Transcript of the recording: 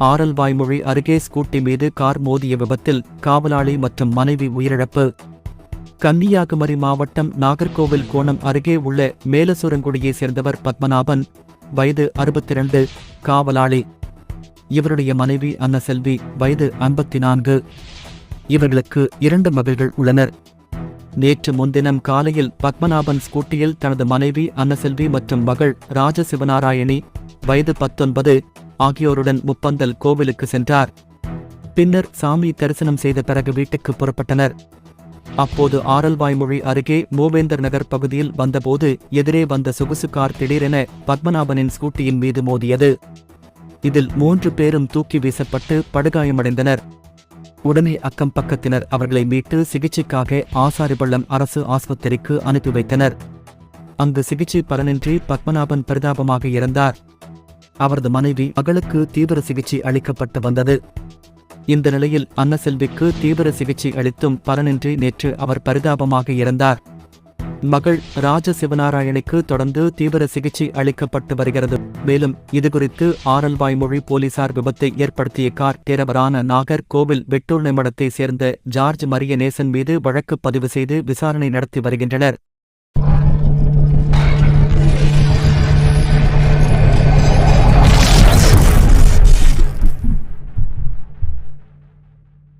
ஆரல்வாய்மொழி அருகே ஸ்கூட்டி மீது கார் மோதிய விபத்தில் காவலாளி மற்றும் மனைவி உயிரிழப்பு. கன்னியாகுமரி மாவட்டம் நாகர்கோவில் கோணம் அருகே உள்ள மேலசூரங்குடியைச் சேர்ந்தவர் பத்மநாபன் வயது அறுபத்தி ரெண்டு காவலாளி. இவருடைய மனைவி அன்னசெல்வி வயது ஐம்பத்தி நான்கு இவர்களுக்கு இரண்டு மகள்கள் உள்ளனர். நேற்று முன்தினம் காலையில் பத்மநாபன் ஸ்கூட்டியில் தனது மனைவி அன்னசெல்வி மற்றும் மகள் ராஜசிவநாராயணி வயது பத்தொன்பது ஆகியோருடன் முப்பந்தல் கோவிலுக்கு சென்றார். பின்னர் சாமி தரிசனம் செய்த பிறகு வீட்டுக்கு புறப்பட்டனர். அப்போது ஆரல்வாய்மொழி அருகே மூவேந்தர் நகர் பகுதியில் வந்தபோது எதிரே வந்த சொகுசு கார் திடீரென பத்மநாபனின் ஸ்கூட்டியின் மீது மோதியது. இதில் மூன்று பேரும் தூக்கி வீசப்பட்டு படுகாயமடைந்தனர். உடனே அக்கம் பக்கத்தினர் அவர்களை மீட்டு சிகிச்சைக்காக ஆசாரிபள்ளம் அரசு ஆஸ்பத்திரிக்கு அனுப்பி வைத்தனர். அங்கு சிகிச்சை பலனின்றி பத்மநாபன் பரிதாபமாக இறந்தார். அவரது மனைவி மகளுக்கு தீவிர சிகிச்சை அளிக்கப்பட்டு வந்தது. இந்த நிலையில் அன்னசெல்விக்கு தீவிர சிகிச்சை அளித்தும் பலனின்றி நேற்று அவர் பரிதாபமாக இறந்தார். மகள் ராஜசிவநாராயணிக்கு தொடர்ந்து தீவிர சிகிச்சை அளிக்கப்பட்டு வருகிறது. மேலும் இதுகுறித்து ஆரல்வாய்மொழி போலீசார் விபத்தை ஏற்படுத்திய கார் தேரவரான நாகர் கோவில் வெட்டூர் நிமிடத்தைச் சேர்ந்த ஜார்ஜ் மரிய நேசன் மீது வழக்கு பதிவு செய்து விசாரணை நடத்தி வருகின்றனர்.